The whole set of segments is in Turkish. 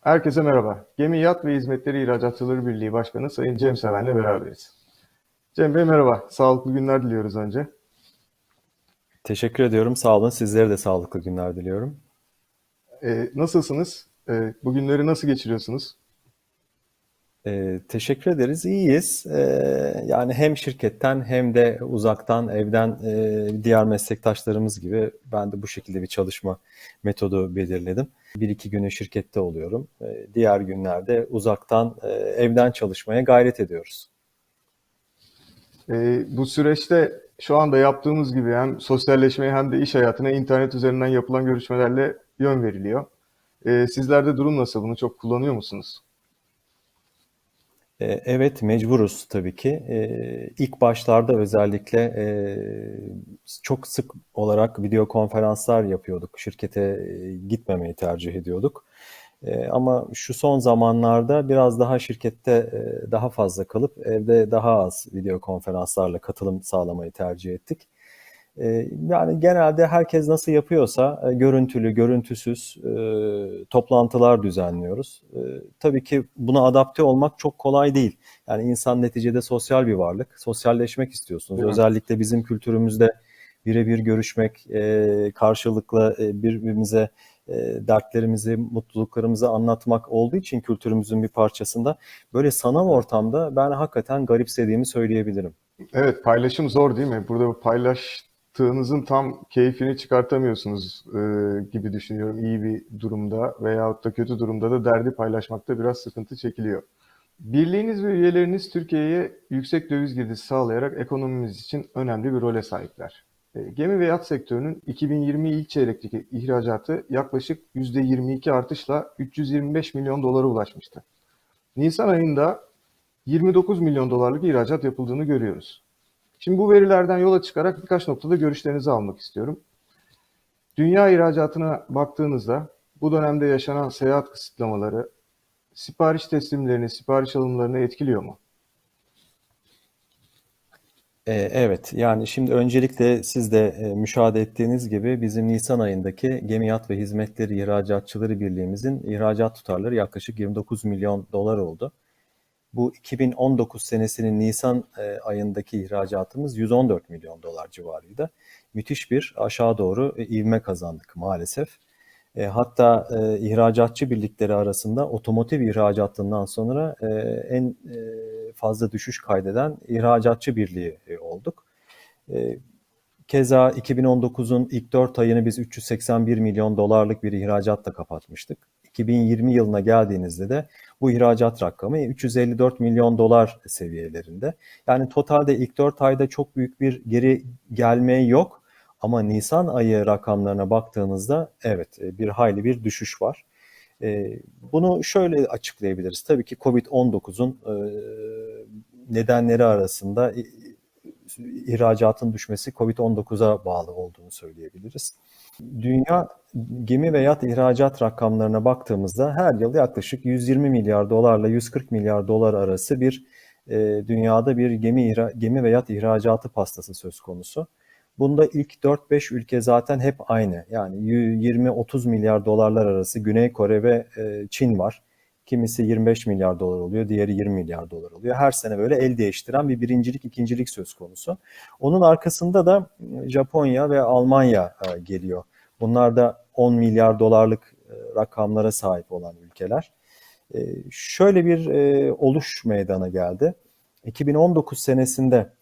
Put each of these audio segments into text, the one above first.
Herkese merhaba. Gemi Yat ve Hizmetleri İhracatçıları Birliği Başkanı Sayın Cem Seven'le beraberiz. Cem Bey merhaba. Sağlıklı günler diliyoruz önce. Teşekkür ediyorum. Sağ olun. Sizlere de sağlıklı günler diliyorum. Ee, nasılsınız? Ee, bu günleri nasıl geçiriyorsunuz? Ee, teşekkür ederiz. İyiyiz. Ee, yani hem şirketten hem de uzaktan, evden e, diğer meslektaşlarımız gibi ben de bu şekilde bir çalışma metodu belirledim. Bir iki günü şirkette oluyorum. Ee, diğer günlerde uzaktan, e, evden çalışmaya gayret ediyoruz. Ee, bu süreçte şu anda yaptığımız gibi hem sosyalleşmeye hem de iş hayatına internet üzerinden yapılan görüşmelerle yön veriliyor. Ee, sizlerde durum nasıl? Bunu çok kullanıyor musunuz? E, Evet mecburuz tabii ki. E, İlk başlarda özellikle e, çok sık olarak video konferanslar yapıyorduk. Şirkete gitmemeyi tercih ediyorduk. Ama şu son zamanlarda biraz daha şirkette daha fazla kalıp evde daha az video konferanslarla katılım sağlamayı tercih ettik. Ee, Yani genelde herkes nasıl yapıyorsa e, görüntülü, görüntüsüz e, toplantılar düzenliyoruz. E, tabii ki buna adapte olmak çok kolay değil. Yani insan neticede sosyal bir varlık. Sosyalleşmek istiyorsunuz. Mi? Özellikle bizim kültürümüzde birebir görüşmek, karşılıklı birbirimize dertlerimizi, mutluluklarımızı anlatmak olduğu için kültürümüzün bir parçasında böyle sanal ortamda ben hakikaten garipsediğimi söyleyebilirim. Evet, paylaşım zor değil mi? Burada bu paylaştığınızın tam keyfini çıkartamıyorsunuz e, gibi düşünüyorum. İyi bir durumda veyahut da kötü durumda da derdi paylaşmakta biraz sıkıntı çekiliyor. Birliğiniz ve üyeleriniz Türkiye'ye yüksek döviz girdisi sağlayarak ekonomimiz için önemli bir role sahipler. E, Gemi ve yat sektörünün 2020 ilk çeyrekteki ihracatı yaklaşık %22 artışla 325 milyon dolara ulaşmıştı. Nisan ayında 29 milyon dolarlık ihracat yapıldığını görüyoruz. Şimdi bu verilerden yola çıkarak birkaç noktada görüşlerinizi almak istiyorum. Dünya ihracatına baktığınızda bu dönemde yaşanan seyahat kısıtlamaları sipariş teslimlerini, sipariş alımlarını etkiliyor mu? E, Evet, yani şimdi öncelikle siz de e, müşahede ettiğiniz gibi bizim Nisan ayındaki Gemiyat ve Hizmetleri İhracatçıları Birliğimizin ihracat tutarları yaklaşık 29 milyon dolar oldu. Bu 2019 senesinin Nisan e, ayındaki ihracatımız 114 milyon dolar civarıydı. Müthiş bir aşağı doğru e, ivme kazandık maalesef. E, hatta ihracatçı birlikleri arasında otomotiv ihracatından sonra en fazla düşüş kaydeden ihracatçı birliği olduk. Keza 2019'un ilk 4 ayını biz 381 milyon dolarlık bir ihracatla kapatmıştık. 2020 yılına geldiğinizde de bu ihracat rakamı 354 milyon dolar seviyelerinde. Yani totalde ilk 4 ayda çok büyük bir geri gelme yok. Ama Nisan ayı rakamlarına baktığınızda evet e, bir hayli bir düşüş var. E, Bunu şöyle açıklayabiliriz. Tabii ki Covid-19'un e, nedenleri arasında ihracatın düşmesi Covid-19'a bağlı olduğunu söyleyebiliriz. Dünya gemi ve yat ihracat rakamlarına baktığımızda her yıl yaklaşık 120 milyar dolarla 140 milyar dolar arası bir e, dünyada bir gemi gemi ve yat ihracatı pastası söz konusu. Bunda ilk 4-5 ülke zaten hep aynı. Yani 20-30 milyar dolarlar arası Güney Kore ve e, Çin var. Kimisi 25 milyar dolar oluyor, diğeri 20 milyar dolar oluyor. Her sene böyle el değiştiren bir birincilik, ikincilik söz konusu. Onun arkasında da Japonya ve Almanya e, geliyor. Bunlar da 10 milyar dolarlık e, rakamlara sahip olan ülkeler. Şöyle bir oluş meydana geldi. 2019 senesinde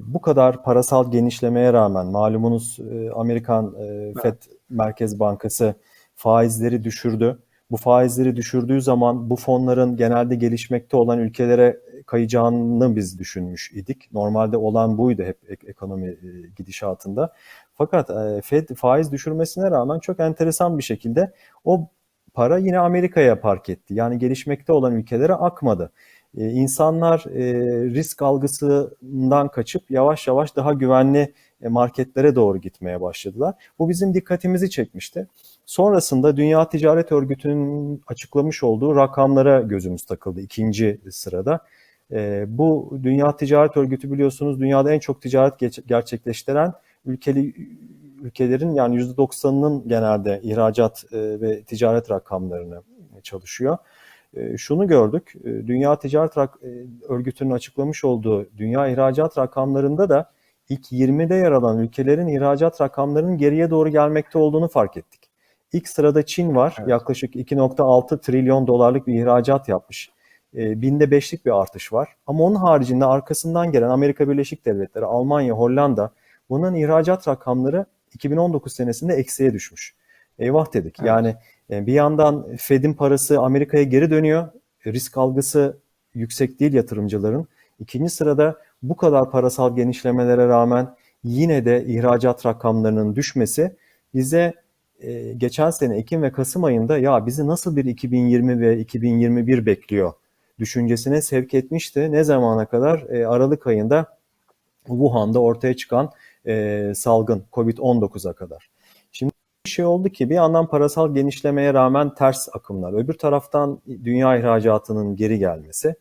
bu kadar parasal genişlemeye rağmen malumunuz Amerikan Fed Merkez Bankası faizleri düşürdü bu faizleri düşürdüğü zaman bu fonların genelde gelişmekte olan ülkelere kayacağını biz düşünmüş idik. Normalde olan buydu hep ekonomi e, gidişatında. Fakat e, Fed faiz düşürmesine rağmen çok enteresan bir şekilde o para yine Amerika'ya park etti. Yani gelişmekte olan ülkelere akmadı. E, insanlar risk algısından kaçıp yavaş yavaş daha güvenli marketlere doğru gitmeye başladılar. Bu bizim dikkatimizi çekmişti. Sonrasında Dünya Ticaret Örgütü'nün açıklamış olduğu rakamlara gözümüz takıldı ikinci sırada. E, bu Dünya Ticaret Örgütü biliyorsunuz dünyada en çok ticaret gerçekleştiren ülkeli ülkelerin yani %90'ının genelde ihracat e, ve ticaret rakamlarını çalışıyor. E, şunu gördük, e, Dünya Ticaret e, Örgütü'nün açıklamış olduğu dünya ihracat rakamlarında da ilk 20'de yer alan ülkelerin ihracat rakamlarının geriye doğru gelmekte olduğunu fark ettik. İlk sırada Çin var. Evet. Yaklaşık 2.6 trilyon dolarlık bir ihracat yapmış. E, binde beşlik bir artış var. Ama onun haricinde arkasından gelen Amerika Birleşik Devletleri, Almanya, Hollanda bunların ihracat rakamları 2019 senesinde eksiye düşmüş. Eyvah dedik. Evet. Yani e, bir yandan Fed'in parası Amerika'ya geri dönüyor. Risk algısı yüksek değil yatırımcıların. İkinci sırada bu kadar parasal genişlemelere rağmen yine de ihracat rakamlarının düşmesi bize e, geçen sene Ekim ve Kasım ayında ya bizi nasıl bir 2020 ve 2021 bekliyor düşüncesine sevk etmişti. Ne zamana kadar? E, Aralık ayında Wuhan'da ortaya çıkan e, salgın COVID-19'a kadar. Şimdi bir şey oldu ki bir yandan parasal genişlemeye rağmen ters akımlar, öbür taraftan dünya ihracatının geri gelmesi.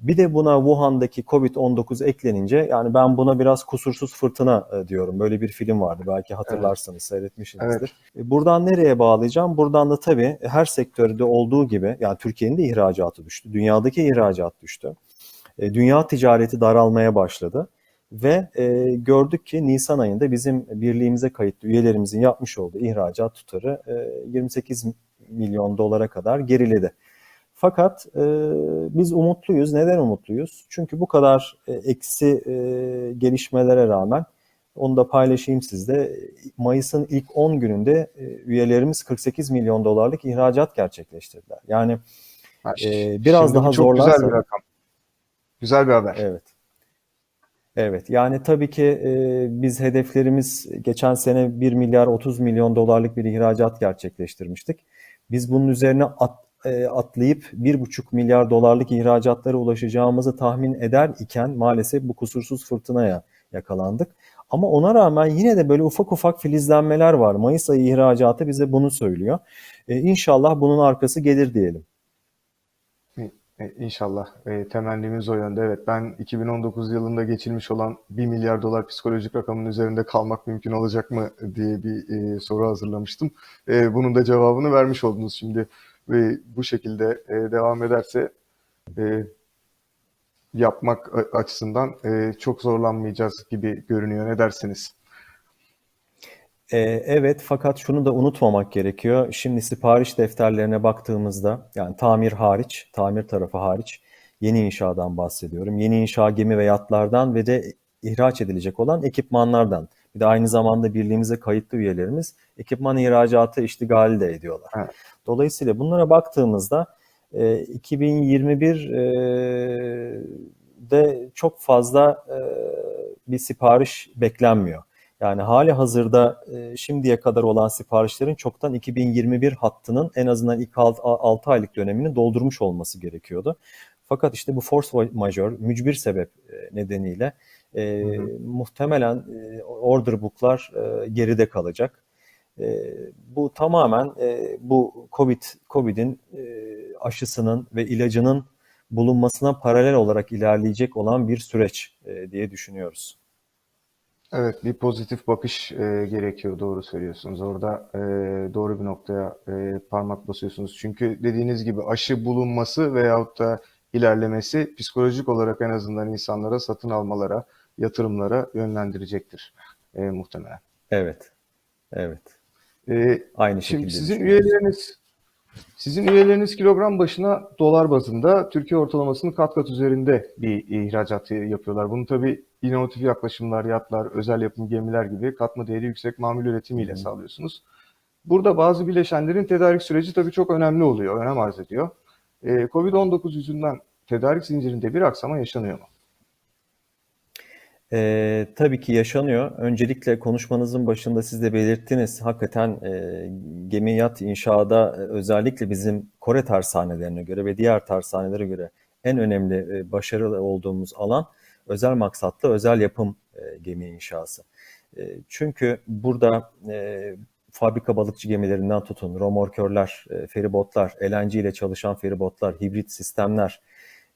Bir de buna Wuhan'daki Covid-19 eklenince yani ben buna biraz kusursuz fırtına e, diyorum. Böyle bir film vardı belki hatırlarsanız seyretmişsinizdir. E, Buradan nereye bağlayacağım? Buradan da tabii her sektörde olduğu gibi yani Türkiye'nin de ihracatı düştü. Dünyadaki ihracat düştü. E, Dünya ticareti daralmaya başladı. Ve e, gördük ki Nisan ayında bizim birliğimize kayıtlı üyelerimizin yapmış olduğu ihracat tutarı e, 28 milyon dolara kadar geriledi. Fakat e, biz umutluyuz. Neden umutluyuz? Çünkü bu kadar e, eksi e, gelişmelere rağmen onu da paylaşayım sizle. Mayıs'ın ilk 10 gününde e, üyelerimiz 48 milyon dolarlık ihracat gerçekleştirdiler. Yani Ee, biraz şimdi daha çok güzel zorlarsa- bir rakam. Güzel bir haber. Evet. Evet yani tabii ki e, biz hedeflerimiz geçen sene 1 milyar 30 milyon dolarlık bir ihracat gerçekleştirmiştik. Biz bunun üzerine at, e, atlayıp 1,5 milyar dolarlık ihracatlara ulaşacağımızı tahmin eder iken maalesef bu kusursuz fırtınaya yakalandık. Ama ona rağmen yine de böyle ufak ufak filizlenmeler var. Mayıs ayı ihracatı bize bunu söylüyor. E, İnşallah bunun arkası gelir diyelim. E, İnşallah. E, temennimiz o yönde. Evet ben 2019 yılında geçilmiş olan 1 milyar dolar psikolojik rakamın üzerinde kalmak mümkün olacak mı diye bir e, soru hazırlamıştım. E, bunun da cevabını vermiş oldunuz şimdi. Ve bu şekilde e, devam ederse e, yapmak a- açısından e, çok zorlanmayacağız gibi görünüyor. Ne dersiniz? Ee, evet fakat şunu da unutmamak gerekiyor. Şimdi sipariş defterlerine baktığımızda yani tamir hariç, tamir tarafı hariç yeni inşadan bahsediyorum. Yeni inşa gemi ve yatlardan ve de ihraç edilecek olan ekipmanlardan. Bir de aynı zamanda birliğimize kayıtlı üyelerimiz ekipman ihracatı iştigali de ediyorlar. Evet. Dolayısıyla bunlara baktığımızda e, 2021 e, de çok fazla e, bir sipariş beklenmiyor. Yani hali hazırda e, şimdiye kadar olan siparişlerin çoktan 2021 hattının en azından ilk 6 aylık dönemini doldurmuş olması gerekiyordu. Fakat işte bu force majeure, mücbir sebep nedeniyle e, Hı hı. muhtemelen e, order book'lar e, geride kalacak. E, bu tamamen e, bu Covid Covid'in e, aşısının ve ilacının bulunmasına paralel olarak ilerleyecek olan bir süreç e, diye düşünüyoruz. Evet, bir pozitif bakış e, gerekiyor. Doğru söylüyorsunuz. Orada e, doğru bir noktaya e, parmak basıyorsunuz. Çünkü dediğiniz gibi aşı bulunması veyahut da ilerlemesi psikolojik olarak en azından insanlara satın almalara, yatırımlara yönlendirecektir e, muhtemelen. Evet. Evet. E, Aynı Şimdi şekilde sizin üyeleriniz sizin üyeleriniz kilogram başına dolar bazında Türkiye ortalamasının kat kat üzerinde bir ihracat yapıyorlar. Bunu tabii inovatif yaklaşımlar, yatlar, özel yapım gemiler gibi katma değeri yüksek mamul üretimiyle hı. sağlıyorsunuz. Burada bazı bileşenlerin tedarik süreci tabii çok önemli oluyor, önem arz ediyor. Ee, Covid-19 yüzünden tedarik zincirinde bir aksama yaşanıyor mu? Ee, tabii ki yaşanıyor. Öncelikle konuşmanızın başında siz de belirttiniz. Hakikaten e, gemi yat inşaada e, özellikle bizim Kore tersanelerine göre ve diğer tersanelere göre en önemli e, başarılı olduğumuz alan özel maksatlı özel yapım e, gemi inşası. E, çünkü burada e, fabrika balıkçı gemilerinden tutun, romorkörler, e, feribotlar, LNG ile çalışan feribotlar, hibrit sistemler,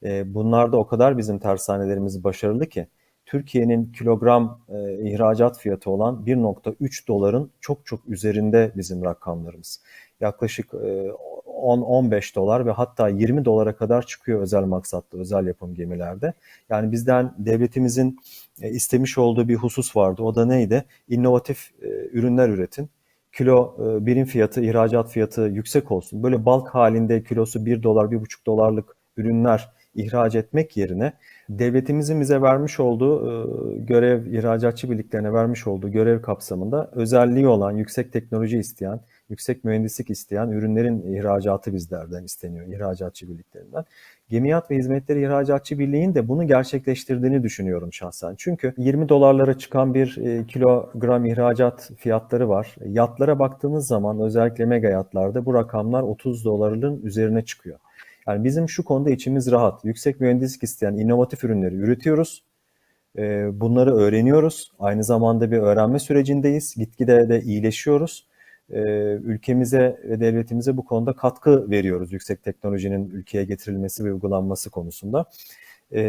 e, bunlar da o kadar bizim tersanelerimiz başarılı ki Türkiye'nin kilogram e, ihracat fiyatı olan 1.3 doların çok çok üzerinde bizim rakamlarımız. Yaklaşık e, 10-15 dolar ve hatta 20 dolara kadar çıkıyor özel maksatlı, özel yapım gemilerde. Yani bizden devletimizin e, istemiş olduğu bir husus vardı. O da neydi? İnovatif e, ürünler üretin. Kilo e, birim fiyatı, ihracat fiyatı yüksek olsun. Böyle balk halinde kilosu 1 dolar, 1,5 dolarlık ürünler ihraç etmek yerine devletimizin bize vermiş olduğu e, görev, ihracatçı birliklerine vermiş olduğu görev kapsamında özelliği olan, yüksek teknoloji isteyen, yüksek mühendislik isteyen ürünlerin ihracatı bizlerden isteniyor, ihracatçı birliklerinden. Gemiyat ve Hizmetleri İhracatçı Birliği'nin de bunu gerçekleştirdiğini düşünüyorum şahsen. Çünkü 20 dolarlara çıkan bir e, kilogram ihracat fiyatları var. Yatlara baktığımız zaman özellikle mega yatlarda bu rakamlar 30 doların üzerine çıkıyor. Yani bizim şu konuda içimiz rahat. Yüksek mühendislik isteyen inovatif ürünleri üretiyoruz. E, bunları öğreniyoruz. Aynı zamanda bir öğrenme sürecindeyiz. Gitgide de iyileşiyoruz. E, ülkemize ve devletimize bu konuda katkı veriyoruz yüksek teknolojinin ülkeye getirilmesi ve uygulanması konusunda. E,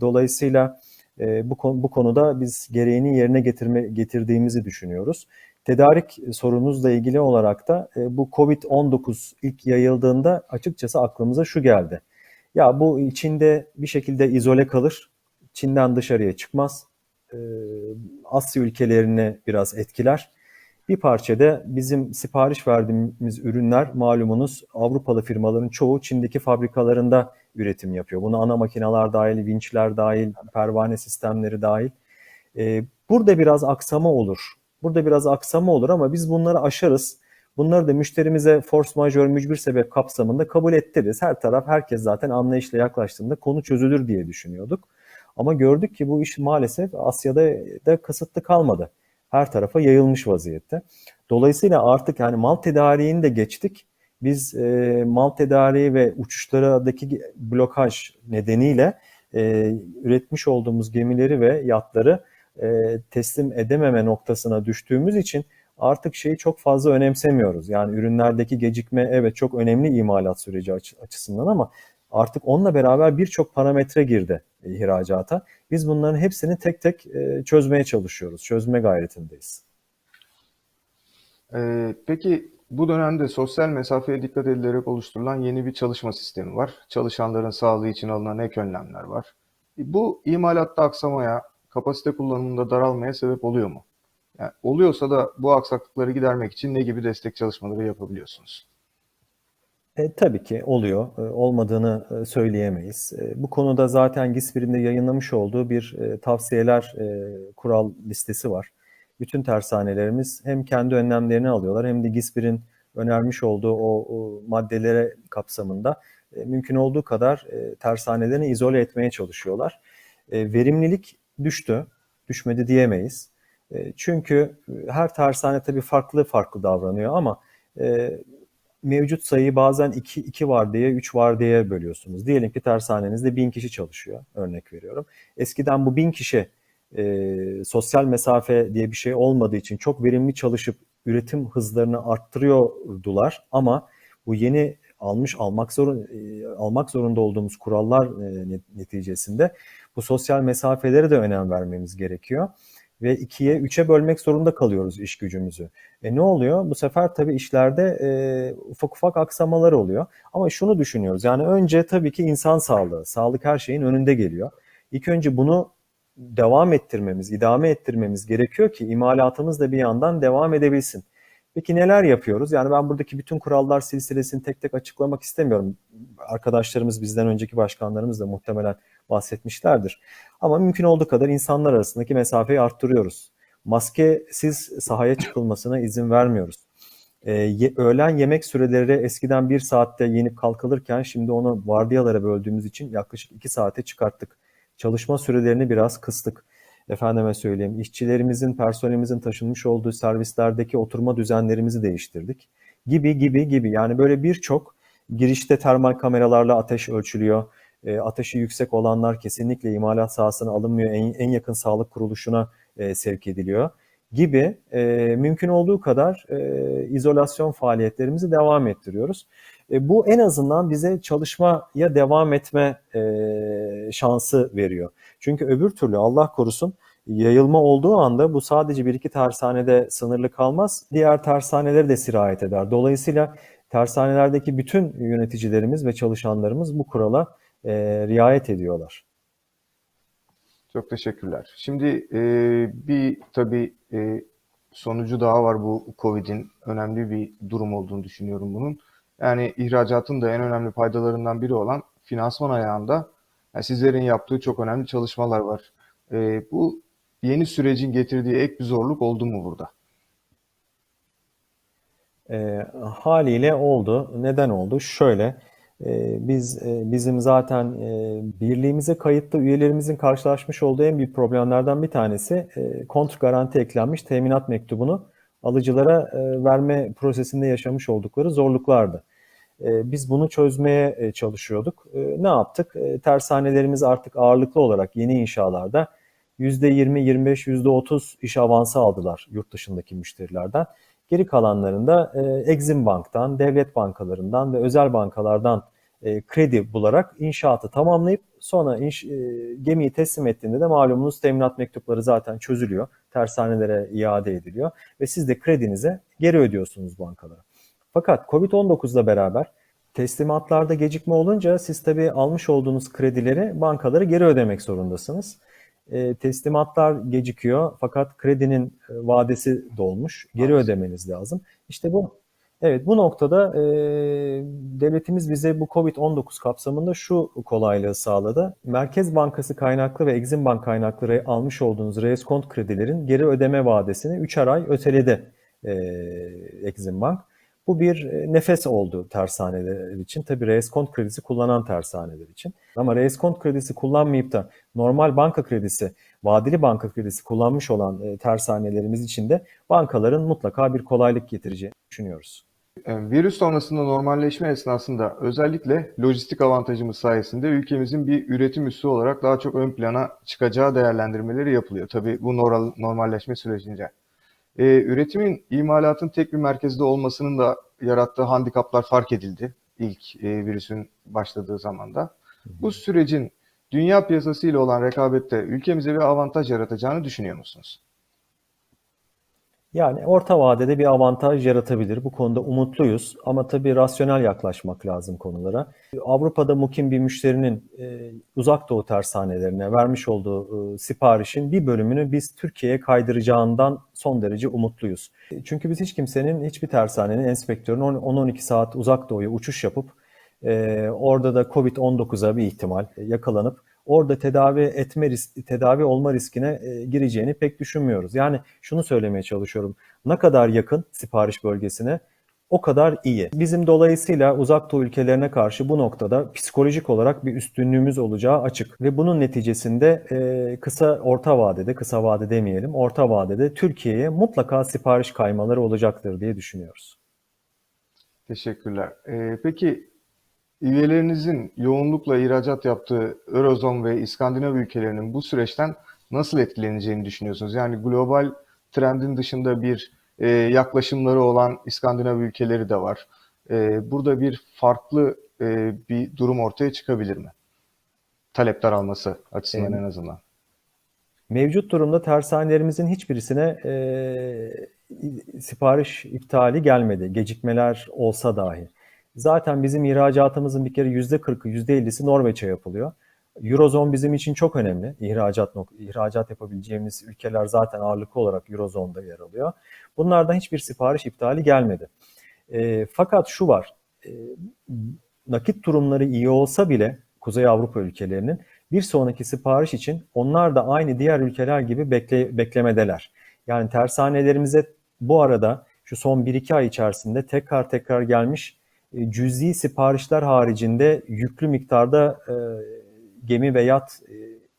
dolayısıyla bu, bu konuda biz gereğini yerine getirme, getirdiğimizi düşünüyoruz. Tedarik sorunuzla ilgili olarak da bu Covid-19 ilk yayıldığında açıkçası aklımıza şu geldi. Ya bu içinde bir şekilde izole kalır, Çin'den dışarıya çıkmaz, Asya ülkelerini biraz etkiler bir parçada bizim sipariş verdiğimiz ürünler malumunuz Avrupalı firmaların çoğu Çin'deki fabrikalarında üretim yapıyor. Buna ana makineler dahil, vinçler dahil, pervane sistemleri dahil. Ee, burada biraz aksama olur. Burada biraz aksama olur ama biz bunları aşarız. Bunları da müşterimize force majeure mücbir sebep kapsamında kabul ettiririz. Her taraf herkes zaten anlayışla yaklaştığında konu çözülür diye düşünüyorduk. Ama gördük ki bu iş maalesef Asya'da da kısıtlı kalmadı her tarafa yayılmış vaziyette. Dolayısıyla artık yani mal tedariğini de geçtik. Biz e, mal tedariği ve uçuşlardaki blokaj nedeniyle e, üretmiş olduğumuz gemileri ve yatları e, teslim edememe noktasına düştüğümüz için artık şeyi çok fazla önemsemiyoruz. Yani ürünlerdeki gecikme evet çok önemli imalat süreci açısından ama artık onunla beraber birçok parametre girdi ihracata. Biz bunların hepsini tek tek e, çözmeye çalışıyoruz, çözme gayretindeyiz. Ee, peki bu dönemde sosyal mesafeye dikkat edilerek oluşturulan yeni bir çalışma sistemi var. Çalışanların sağlığı için alınan ek önlemler var. Bu imalatta aksamaya, kapasite kullanımında daralmaya sebep oluyor mu? Yani oluyorsa da bu aksaklıkları gidermek için ne gibi destek çalışmaları yapabiliyorsunuz? E, tabii ki oluyor. E, olmadığını e, söyleyemeyiz. E, bu konuda zaten GİSPİR'in de yayınlamış olduğu bir e, tavsiyeler e, kural listesi var. Bütün tersanelerimiz hem kendi önlemlerini alıyorlar hem de GİSPİR'in önermiş olduğu o, o maddelere kapsamında e, mümkün olduğu kadar e, tersanelerini izole etmeye çalışıyorlar. E, verimlilik düştü, düşmedi diyemeyiz. E, çünkü her tersane tabii farklı farklı davranıyor ama e, mevcut sayıyı bazen 2, 2 var diye 3 var diye bölüyorsunuz. Diyelim ki tersanenizde 1000 kişi çalışıyor örnek veriyorum. Eskiden bu 1000 kişi e, sosyal mesafe diye bir şey olmadığı için çok verimli çalışıp üretim hızlarını arttırıyordular ama bu yeni almış almak zorun e, almak zorunda olduğumuz kurallar e, neticesinde bu sosyal mesafelere de önem vermemiz gerekiyor ve ikiye, üçe bölmek zorunda kalıyoruz iş gücümüzü. E ne oluyor? Bu sefer tabii işlerde e, ufak ufak aksamalar oluyor. Ama şunu düşünüyoruz. Yani önce tabii ki insan sağlığı. Sağlık her şeyin önünde geliyor. İlk önce bunu devam ettirmemiz, idame ettirmemiz gerekiyor ki imalatımız da bir yandan devam edebilsin. Peki neler yapıyoruz? Yani ben buradaki bütün kurallar silsilesini tek tek açıklamak istemiyorum. Arkadaşlarımız bizden önceki başkanlarımız da muhtemelen bahsetmişlerdir. Ama mümkün olduğu kadar insanlar arasındaki mesafeyi arttırıyoruz. Maskesiz sahaya çıkılmasına izin vermiyoruz. Ee, öğlen yemek süreleri eskiden bir saatte yenip kalkılırken şimdi onu vardiyalara böldüğümüz için yaklaşık iki saate çıkarttık. Çalışma sürelerini biraz kıstık efendime söyleyeyim işçilerimizin, personelimizin taşınmış olduğu servislerdeki oturma düzenlerimizi değiştirdik. Gibi gibi gibi yani böyle birçok girişte termal kameralarla ateş ölçülüyor. E, ateşi yüksek olanlar kesinlikle imalat sahasına alınmıyor. En, en yakın sağlık kuruluşuna e, sevk ediliyor gibi e, mümkün olduğu kadar e, izolasyon faaliyetlerimizi devam ettiriyoruz. E, bu en azından bize çalışmaya devam etme e, şansı veriyor. Çünkü öbür türlü Allah korusun yayılma olduğu anda bu sadece bir iki tersanede sınırlı kalmaz. Diğer tersaneleri de sirayet eder. Dolayısıyla tersanelerdeki bütün yöneticilerimiz ve çalışanlarımız bu kurala e, riayet ediyorlar. Çok teşekkürler. Şimdi e, bir tabii e, sonucu daha var bu Covid'in önemli bir durum olduğunu düşünüyorum bunun. Yani ihracatın da en önemli paydalarından biri olan finansman ayağında yani sizlerin yaptığı çok önemli çalışmalar var. E, bu yeni sürecin getirdiği ek bir zorluk oldu mu burada? E, haliyle oldu. Neden oldu? Şöyle, biz e, bizim zaten e, birliğimize kayıtlı üyelerimizin karşılaşmış olduğu en büyük problemlerden bir tanesi e, kontr eklenmiş teminat mektubunu alıcılara verme prosesinde yaşamış oldukları zorluklardı. Biz bunu çözmeye çalışıyorduk. Ne yaptık? Tersanelerimiz artık ağırlıklı olarak yeni inşalarda %20, %25, %30 iş avansı aldılar yurt dışındaki müşterilerden. Geri kalanlarında e, Exim Bank'tan, devlet bankalarından ve özel bankalardan e, kredi bularak inşaatı tamamlayıp sonra inş, e, gemiyi teslim ettiğinde de malumunuz teminat mektupları zaten çözülüyor. Tersanelere iade ediliyor ve siz de kredinize geri ödüyorsunuz bankalara. Fakat Covid-19'la beraber teslimatlarda gecikme olunca siz tabii almış olduğunuz kredileri bankalara geri ödemek zorundasınız. E, teslimatlar gecikiyor fakat kredinin e, vadesi dolmuş. Geri Maalesef. ödemeniz lazım. İşte bu evet bu noktada e, devletimiz bize bu Covid-19 kapsamında şu kolaylığı sağladı. Merkez Bankası kaynaklı ve Exim Bank kaynaklı re- almış olduğunuz reskont kredilerin geri ödeme vadesini 3'er ay öteledi e, Exim Bank. Bu bir e, nefes oldu tersaneler için. Tabii reskont kredisi kullanan tersaneler için. Ama reskont kredisi kullanmayıp da normal banka kredisi, vadeli banka kredisi kullanmış olan e, tersanelerimiz için de bankaların mutlaka bir kolaylık getireceğini düşünüyoruz. E, Virüs sonrasında normalleşme esnasında özellikle lojistik avantajımız sayesinde ülkemizin bir üretim üssü olarak daha çok ön plana çıkacağı değerlendirmeleri yapılıyor. Tabii bu nor- normalleşme sürecince. E, üretimin imalatın tek bir merkezde olmasının da yarattığı handikaplar fark edildi ilk e, virüsün başladığı zamanda. Bu sürecin dünya piyasası ile olan rekabette ülkemize bir avantaj yaratacağını düşünüyor musunuz? Yani orta vadede bir avantaj yaratabilir. Bu konuda umutluyuz ama tabii rasyonel yaklaşmak lazım konulara. Avrupa'da mukim bir müşterinin e, uzak doğu tersanelerine vermiş olduğu e, siparişin bir bölümünü biz Türkiye'ye kaydıracağından son derece umutluyuz. Çünkü biz hiç kimsenin, hiçbir tersanenin enspektörünün 10-12 saat uzak doğuya uçuş yapıp e, orada da Covid-19'a bir ihtimal e, yakalanıp orada tedavi etme risk, tedavi olma riskine e, gireceğini pek düşünmüyoruz. Yani şunu söylemeye çalışıyorum. Ne kadar yakın sipariş bölgesine o kadar iyi. Bizim dolayısıyla uzak doğu ülkelerine karşı bu noktada psikolojik olarak bir üstünlüğümüz olacağı açık. Ve bunun neticesinde e, kısa orta vadede, kısa vade demeyelim, orta vadede Türkiye'ye mutlaka sipariş kaymaları olacaktır diye düşünüyoruz. Teşekkürler. E, peki üyelerinizin yoğunlukla ihracat yaptığı Eurozon ve İskandinav ülkelerinin bu süreçten nasıl etkileneceğini düşünüyorsunuz? Yani global trendin dışında bir e, yaklaşımları olan İskandinav ülkeleri de var. E, burada bir farklı e, bir durum ortaya çıkabilir mi? Talep daralması açısından Evet. en azından. Mevcut durumda tersanelerimizin hiçbirisine e, sipariş iptali gelmedi. Gecikmeler olsa dahi. Zaten bizim ihracatımızın bir kere %40'ı, %50'si Norveç'e yapılıyor. Eurozone bizim için çok önemli. İhracat, ihracat yapabileceğimiz ülkeler zaten ağırlıklı olarak Eurozone'da yer alıyor. Bunlardan hiçbir sipariş iptali gelmedi. E, fakat şu var, e, nakit durumları iyi olsa bile Kuzey Avrupa ülkelerinin bir sonraki sipariş için onlar da aynı diğer ülkeler gibi bekle, beklemedeler. Yani tersanelerimize bu arada şu son 1-2 ay içerisinde tekrar tekrar gelmiş cüzi siparişler haricinde yüklü miktarda e, gemi ve yat e,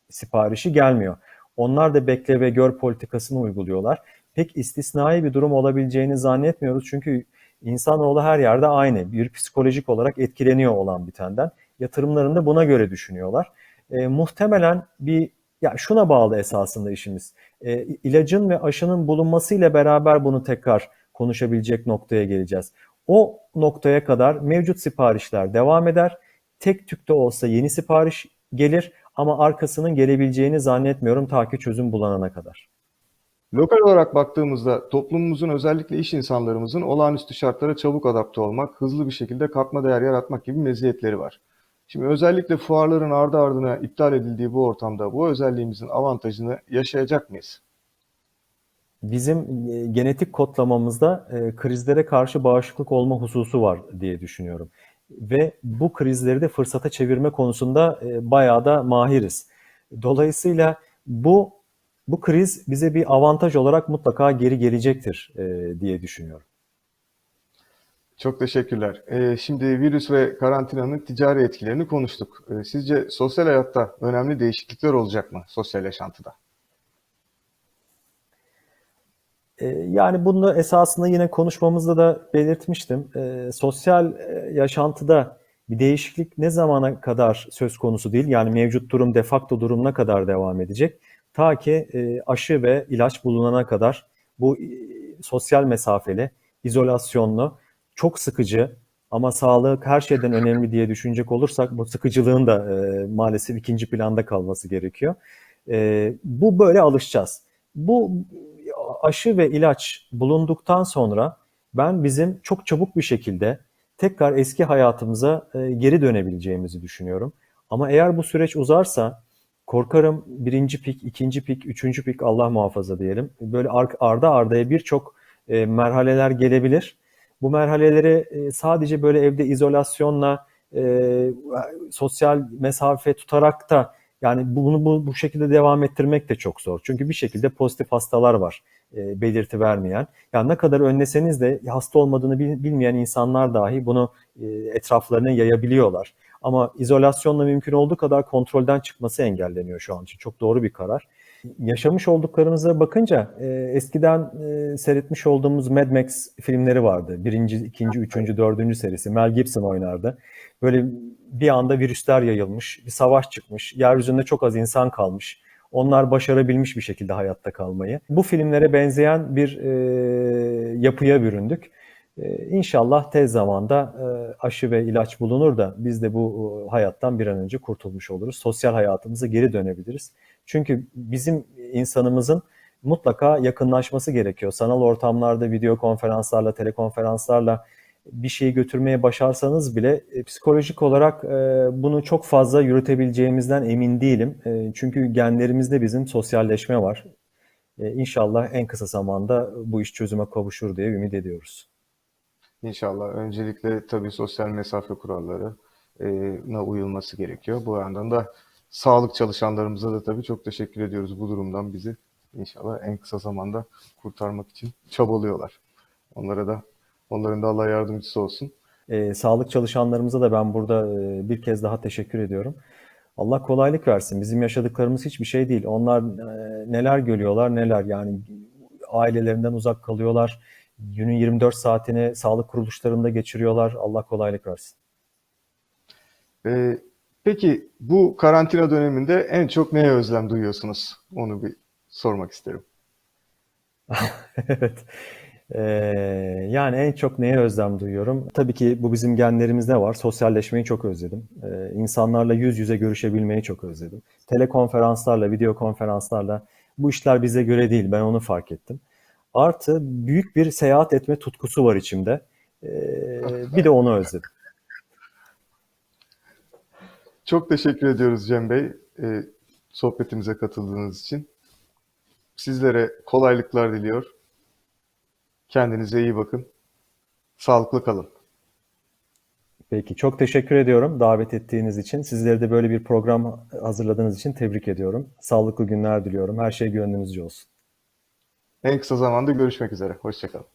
siparişi gelmiyor. Onlar da bekle ve gör politikasını uyguluyorlar. Pek istisnai bir durum olabileceğini zannetmiyoruz çünkü insanoğlu her yerde aynı. Bir psikolojik olarak etkileniyor olan bitenden. Yatırımlarını da buna göre düşünüyorlar. E, muhtemelen bir ya şuna bağlı esasında işimiz. E, ilacın ve aşının bulunmasıyla beraber bunu tekrar konuşabilecek noktaya geleceğiz. O noktaya kadar mevcut siparişler devam eder. Tek tükte olsa yeni sipariş gelir ama arkasının gelebileceğini zannetmiyorum ta ki çözüm bulunana kadar. Lokal olarak baktığımızda toplumumuzun özellikle iş insanlarımızın olağanüstü şartlara çabuk adapte olmak, hızlı bir şekilde katma değer yaratmak gibi meziyetleri var. Şimdi özellikle fuarların ardı ardına iptal edildiği bu ortamda bu özelliğimizin avantajını yaşayacak mıyız? Bizim e, genetik kodlamamızda e, krizlere karşı bağışıklık olma hususu var diye düşünüyorum. Ve bu krizleri de fırsata çevirme konusunda e, bayağı da mahiriz. Dolayısıyla bu bu kriz bize bir avantaj olarak mutlaka geri gelecektir e, diye düşünüyorum. Çok teşekkürler. Şimdi virüs ve karantinanın ticari etkilerini konuştuk. Sizce sosyal hayatta önemli değişiklikler olacak mı sosyal yaşantıda? E, Yani bunu esasında yine konuşmamızda da belirtmiştim. E, sosyal e, yaşantıda bir değişiklik ne zamana kadar söz konusu değil. Yani mevcut durum de facto durumuna kadar devam edecek. Ta ki e, aşı ve ilaç bulunana kadar bu e, sosyal mesafeli, izolasyonlu, çok sıkıcı ama sağlık her şeyden önemli diye düşünecek olursak bu sıkıcılığın da e, maalesef ikinci planda kalması gerekiyor. E, bu böyle alışacağız. Bu aşı ve ilaç bulunduktan sonra ben bizim çok çabuk bir şekilde tekrar eski hayatımıza e, geri dönebileceğimizi düşünüyorum. Ama eğer bu süreç uzarsa korkarım birinci pik, ikinci pik, üçüncü pik Allah muhafaza diyelim. Böyle ar- arda ardaya birçok e, merhaleler gelebilir. Bu merhaleleri e, sadece böyle evde izolasyonla, sosyal mesafe tutarak da yani bunu bu, bu şekilde devam ettirmek de çok zor. Çünkü bir şekilde pozitif hastalar var e, belirti vermeyen. Yani ne kadar önleseniz de hasta olmadığını bil- bilmeyen insanlar dahi bunu e, etraflarına yayabiliyorlar. Ama izolasyonla mümkün olduğu kadar kontrolden çıkması engelleniyor şu an için. Çok doğru bir karar. Yaşamış olduklarımıza bakınca e, eskiden e, seyretmiş olduğumuz Mad Max filmleri vardı. Birinci, ikinci, üçüncü, dördüncü serisi. Mel Gibson oynardı. Böyle bir anda virüsler yayılmış, bir savaş çıkmış, yeryüzünde çok az insan kalmış. Onlar başarabilmiş bir şekilde hayatta kalmayı. Bu filmlere benzeyen bir e, yapıya büründük. E, inşallah tez zamanda e, aşı ve ilaç bulunur da biz de bu e, hayattan bir an önce kurtulmuş oluruz. Sosyal hayatımıza geri dönebiliriz. Çünkü bizim insanımızın mutlaka yakınlaşması gerekiyor. Sanal ortamlarda video konferanslarla, telekonferanslarla bir şeyi götürmeye başarsanız bile e, psikolojik olarak e, bunu çok fazla yürütebileceğimizden emin değilim. E, çünkü genlerimizde bizim sosyalleşme var. E, inşallah en kısa zamanda bu iş çözüme kavuşur diye ümit ediyoruz. İnşallah. Öncelikle tabii sosyal mesafe kurallarına uyulması gerekiyor. Bu yandan da sağlık çalışanlarımıza da tabii çok teşekkür ediyoruz bu durumdan bizi inşallah en kısa zamanda kurtarmak için çabalıyorlar. Onlara da onların da Allah yardımcısı olsun. E, sağlık çalışanlarımıza da ben burada e, bir kez daha teşekkür ediyorum. Allah kolaylık versin. Bizim yaşadıklarımız hiçbir şey değil. Onlar e, neler görüyorlar, neler yani ailelerinden uzak kalıyorlar. Günün 24 saatini sağlık kuruluşlarında geçiriyorlar. Allah kolaylık versin. Ee, peki bu karantina döneminde en çok neye özlem duyuyorsunuz? Onu bir sormak isterim. Evet. Ee, yani en çok neye özlem duyuyorum? Tabii ki bu bizim genlerimizde var. Sosyalleşmeyi çok özledim. Ee, insanlarla yüz yüze görüşebilmeyi çok özledim. Telekonferanslarla, video konferanslarla bu işler bize göre değil. Ben onu fark ettim. Artı büyük bir seyahat etme tutkusu var içimde. Ee, bir de onu özledim. Çok teşekkür ediyoruz Cem Bey, e, sohbetimize katıldığınız için. Sizlere kolaylıklar diliyor. Kendinize iyi bakın. Sağlıklı kalın. Peki çok teşekkür ediyorum davet ettiğiniz için. Sizleri de böyle bir program hazırladığınız için tebrik ediyorum. Sağlıklı günler diliyorum. Her şey gönlünüzce olsun. En kısa zamanda görüşmek üzere. Hoşçakalın.